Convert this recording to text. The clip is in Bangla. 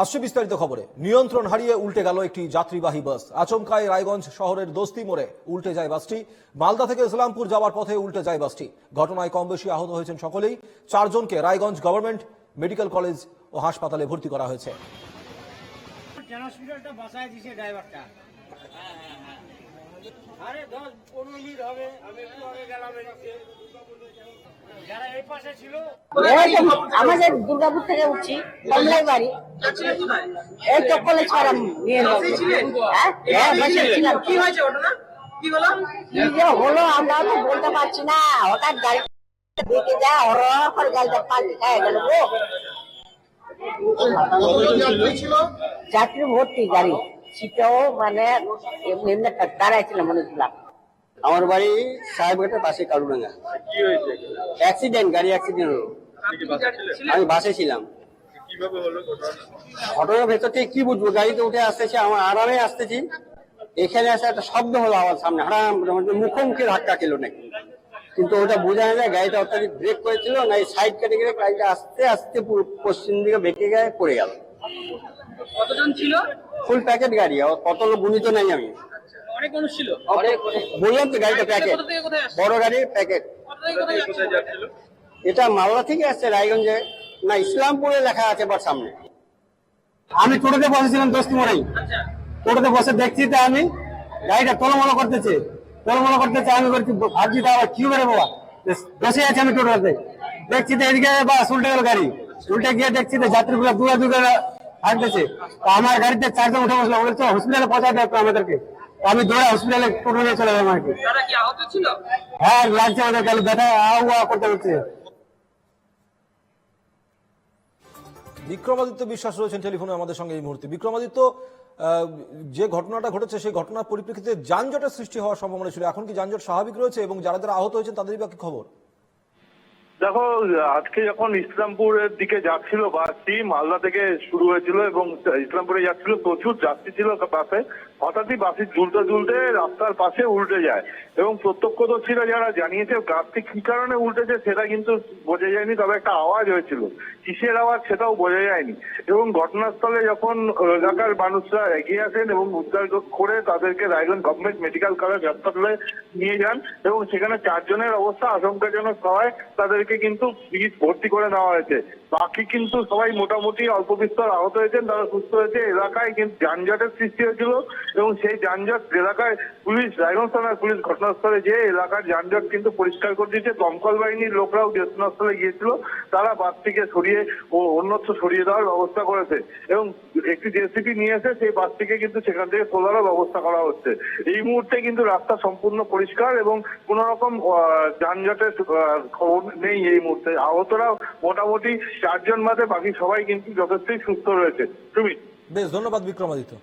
আসছে বিস্তারিত খবরে। নিয়ন্ত্রণ হারিয়ে উল্টে গেল একটি যাত্রীবাহী বাস। আচমকায় রায়গঞ্জ শহরের দোস্তি মোড়ে উল্টে যায় বাসটি। মালদা থেকে ইসলামপুর যাওয়ার পথে উল্টে যায় বাসটি। ঘটনায় কম বেশি আহত হয়েছেন সকলেই। চারজনকে রায়গঞ্জ গভর্নমেন্ট মেডিকেল কলেজ ও হাসপাতালে ভর্তি করা হয়েছে। আরে দশ পনেরো মিনিট হবে। আমি একটু আগে গেলাম আমাদের দুর্গাপুর থেকে উঠছি কমলাই বাড়ি। এই তো কলেজ পাড়াম। হ্যাঁ? হ্যাঁ হলো? কি যে হলো আমরা তো বলতে পারছি না। হঠাৎ গাড়ি দেখে যা হর করে গাড়িটা পাল্টে খায় গেল গো। যাত্রী ভর্তি গাড়ি। সেটাও মানে এমনি এমনি দাঁড়াইছিলাম মনে ছিলাম আমার বাড়ি সাহেবঘাটের পাশে কালুডাঙ্গা। কি হয়েছে অ্যাক্সিডেন্ট গাড়ি অ্যাক্সিডেন্ট হলো। আমি বাসে ছিলাম। কীভাবে ঘটনার ভেতর থেকে কি বুঝব? গাড়িতে উঠে আসতেছি আমার আরামে আসতেছি। এখানে আসে একটা শব্দ হলো আমার সামনে। হারাম মুখোমুখি ধাক্কা খেলো নাকি? কিন্তু ওটা বোঝা যায় গাড়িটা অত্যাধিক ব্রেক করেছিল না এই সাইড কেটে গেলে গাড়িটা আস্তে আস্তে পশ্চিম দিকে বেঁকে গিয়ে পড়ে গেল। কতজন ছিল? ফুল প্যাকেট গাড়ি আর কত লোক গুণিত নাই আমি। অনেক মানুষ ছিল। বললাম তো গাড়িটা প্যাকেট। বড় গাড়ির প্যাকেট। এটা মালদা থেকে আসছে রায়গঞ্জে। না ইসলামপুরে লেখা আছে বাট সামনে। আমি টোটোতে বসেছিলাম দোস্ত মোড়াই আচ্ছা। টোটোতে বসে দেখছি তো আমি। গাড়িটা টলমলো করতেছে। টলমলো করতেছে আমি বলছি ভাবছি তা আবার কি করে বাবা? বসে আছে আমি টোটোতে। দেখছি তো এদিকে বাস উল্টে গেল গাড়ি। উল্টে গিয়ে দেখছি তো যাত্রীগুলো দূরে দূরে হাঁটতেছে। তো আমার গাড়িতে চারজন উঠে বসল। বলছে হসপিটালে পৌঁছাতে হবে আমাদেরকে। আমি দৌড়ে হসপিটালে টোটো নিয়ে চলে গেলাম আর কি। তারা কি আহত ছিল? হ্যাঁ লাগছে আমাদের গেল ব্যথা করতে হচ্ছে বিক্রমাদিত্য বিশ্বাস রয়েছেন টেলিফোনে আমাদের সঙ্গে এই মুহূর্তে। বিক্রমাদিত্য আহ, যে ঘটনাটা ঘটেছে সেই ঘটনার পরিপ্রেক্ষিতে যানজটের সৃষ্টি হওয়ার সম্ভাবনা ছিল। এখন কি যানজট স্বাভাবিক রয়েছে এবং যারা যারা আহত হয়েছেন তাদেরই বাকি খবর? দেখো, আজকে যখন ইসলামপুরের দিকে যাচ্ছিল বাসটি, মালদা থেকে শুরু হয়েছিল এবং ইসলামপুরে যাচ্ছিল, প্রচুর যাত্রী ছিল বাসে। হঠাৎই বাসে ঝুলতে ঝুলতে রাস্তার পাশে উল্টে যায় এবং প্রত্যক্ষদর্শীরা যারা জানিয়েছে গাছটি কি কারণে উল্টেছে সেটা কিন্তু বোঝা যায়নি, তবে একটা আওয়াজ হয়েছিল। কিসের আওয়াজ সেটাও বোঝা যায়নি এবং ঘটনাস্থলে যখন এলাকার মানুষরা এগিয়ে আসেন এবং উদ্ধার করে তাদেরকে রায়গঞ্জ গভর্নমেন্ট মেডিকেল কলেজ হাসপাতালে নিয়ে যান এবং সেখানে চারজনের অবস্থা আশঙ্কাজনক হওয়ায় তাদেরকে কিন্তু ভর্তি করে নেওয়া হয়েছে। বাকি কিন্তু সবাই মোটামুটি অল্প বিস্তর আহত হয়েছেন, তারা সুস্থ হয়েছে। এলাকায় কিন্তু যানজটের সৃষ্টি হয়েছিল এবং সেই যানজট এলাকায় পুলিশ, রায়গঞ্জ থানার পুলিশ ঘটনাস্থলে যে এলাকার যানজট কিন্তু পরিষ্কার করে দিয়েছে। দমকল বাহিনীর লোকরাও ঘটনাস্থলে গিয়েছিল। তারা বাসটিকে সরিয়ে ও অন্যত্র সরিয়ে দেওয়ার ব্যবস্থা করেছে এবং একটি জেসিপি নিয়ে এসে সেই বাসটিকে কিন্তু সেখান থেকে তোলারও ব্যবস্থা করা হচ্ছে। এই মুহূর্তে কিন্তু রাস্তা সম্পূর্ণ পরিষ্কার এবং কোন রকম যানজটের খবর নেই। এই মুহূর্তে। আহতরা মোটামুটি চারজন বাদে বাকি সবাই কিন্তু যথেষ্টই সুস্থ রয়েছে। তুমি বেশ, ধন্যবাদ বিক্রমাদিত্য।